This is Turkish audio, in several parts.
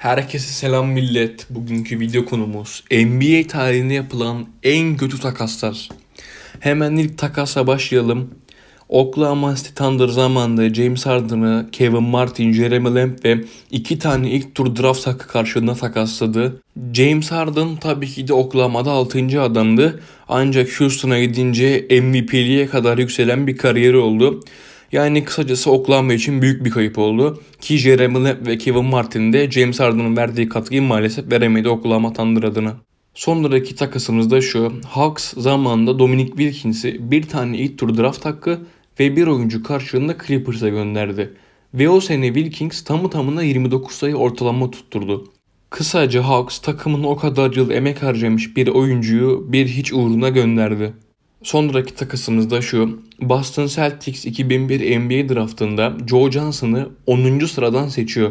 Herkese selam millet. Bugünkü video konumuz NBA tarihinde yapılan en kötü takaslar. Hemen ilk takasla başlayalım. Oklahoma City Thunder zamanında James Harden'ı Kevin Martin, Jeremy Lamb ve iki tane ilk tur draft hakkı karşılığında takasladı. James Harden tabii ki de Oklahoma'da 6. adamdı. Ancak Houston'a gidince MVP'liğe kadar yükselen bir kariyeri oldu. Yani kısacası Oklahoma için büyük bir kayıp oldu. Ki Jeremy Lamb ve Kevin Martin de James Harden'ın verdiği katkıyı maalesef veremedi Oklahoma Thunder adına. Sonraki takasımız da şu. Hawks zamanında Dominic Wilkins'i bir tane ilk tur draft hakkı ve bir oyuncu karşılığında Clippers'a gönderdi. Ve o sene Wilkins tamı tamına 29 sayı ortalama tutturdu. Kısaca Hawks takımın o kadar yıl emek harcamış bir oyuncuyu bir hiç uğruna gönderdi. Sonraki takasımız da şu. Boston Celtics 2001 NBA draftında Joe Johnson'ı 10. sıradan seçiyor.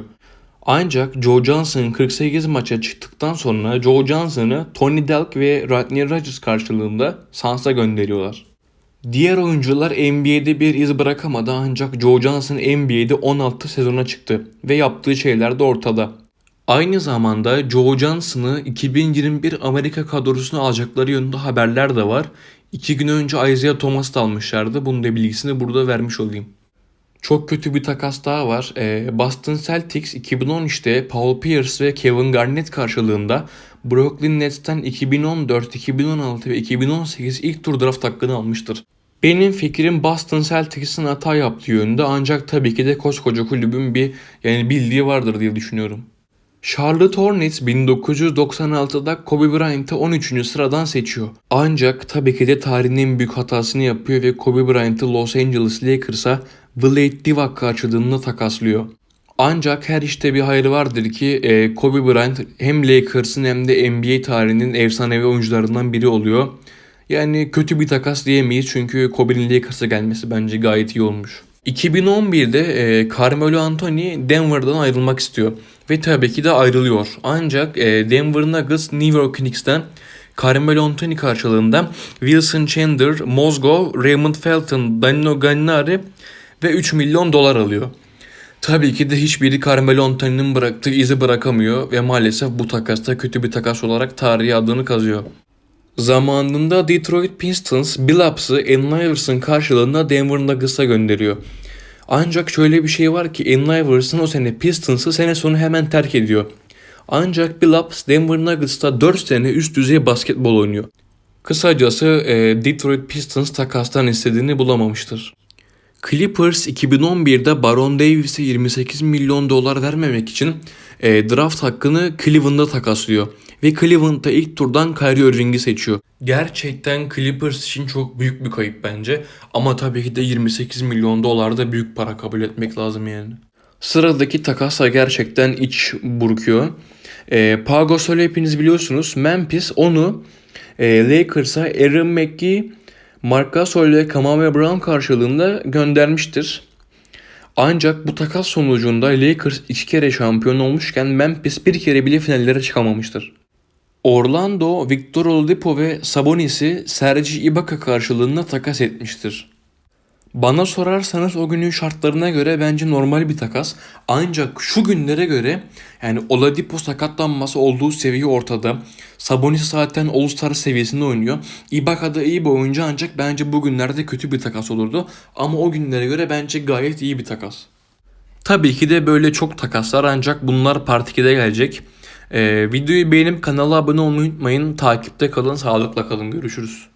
Ancak Joe Johnson 48 maça çıktıktan sonra Joe Johnson'ı Tony Delk ve Rodney Rodgers karşılığında Suns'a gönderiyorlar. Diğer oyuncular NBA'de bir iz bırakamadı ancak Joe Johnson NBA'de 16 sezona çıktı ve yaptığı şeyler de ortada. Aynı zamanda Joe Johnson'ı 2021 Amerika kadrosuna alacakları yönünde haberler de var. İki gün önce Isaiah Thomas'ı da almışlardı. Bunun da bilgisini burada vermiş olayım. Çok kötü bir takas daha var. Ee, Boston Celtics 2013'te Paul Pierce ve Kevin Garnett karşılığında Brooklyn Nets'ten 2014, 2016 ve 2018 ilk tur draft hakkını almıştır. Benim fikrim Boston Celtics'in hata yaptığı yönünde ancak tabii ki de koskoca kulübün bir yani bildiği vardır diye düşünüyorum. Charlotte Hornets 1996'da Kobe Bryant'ı 13. sıradan seçiyor. Ancak tabii ki de tarihin en büyük hatasını yapıyor ve Kobe Bryant'ı Los Angeles Lakers'a Vlade Divac karşılığında takaslıyor. Ancak her işte bir hayır vardır ki e, Kobe Bryant hem Lakers'ın hem de NBA tarihinin efsanevi oyuncularından biri oluyor. Yani kötü bir takas diyemeyiz çünkü Kobe'nin Lakers'a gelmesi bence gayet iyi olmuş. 2011'de e, Carmelo Anthony Denver'dan ayrılmak istiyor. Ve tabii ki de ayrılıyor. Ancak e, Denver Nuggets New York Knicks'ten Carmelo Anthony karşılığında Wilson Chandler, Mozgov, Raymond Felton, Danilo Gallinari ve 3 milyon dolar alıyor. Tabii ki de hiçbiri Carmelo Anthony'nin bıraktığı izi bırakamıyor ve maalesef bu takasta kötü bir takas olarak tarihi adını kazıyor. Zamanında Detroit Pistons Billups'ı Allen Iverson karşılığında Denver Nuggets'a gönderiyor. Ancak şöyle bir şey var ki Allen Iverson o sene Pistons'ı sene sonu hemen terk ediyor. Ancak Billups Denver Nuggets'ta 4 sene üst düzey basketbol oynuyor. Kısacası e, Detroit Pistons takastan istediğini bulamamıştır. Clippers 2011'de Baron Davis'e 28 milyon dolar vermemek için e, draft hakkını Cleveland'a takaslıyor. Ve Cleveland'da ilk turdan Kyrie Irving'i seçiyor. Gerçekten Clippers için çok büyük bir kayıp bence. Ama tabii ki de 28 milyon dolar da büyük para kabul etmek lazım yani. Sıradaki takasla gerçekten iç burkuyor. E, Pau Gasol'ü hepiniz biliyorsunuz. Memphis onu e, Lakers'a Aaron McGee, Marc Gasol ve Kamame Brown karşılığında göndermiştir. Ancak bu takas sonucunda Lakers iki kere şampiyon olmuşken Memphis bir kere bile finallere çıkamamıştır. Orlando, Victor Oladipo ve Sabonis'i Serge Ibaka karşılığında takas etmiştir. Bana sorarsanız o günün şartlarına göre bence normal bir takas. Ancak şu günlere göre yani Oladipo sakatlanması olduğu seviye ortada. Sabonis zaten All-Star seviyesinde oynuyor. Ibaka da iyi bir oyuncu ancak bence bugünlerde kötü bir takas olurdu. Ama o günlere göre bence gayet iyi bir takas. Tabii ki de böyle çok takaslar ancak bunlar Part 2'de gelecek. Ee, videoyu beğenip kanala abone olmayı unutmayın. Takipte kalın, sağlıkla kalın. Görüşürüz.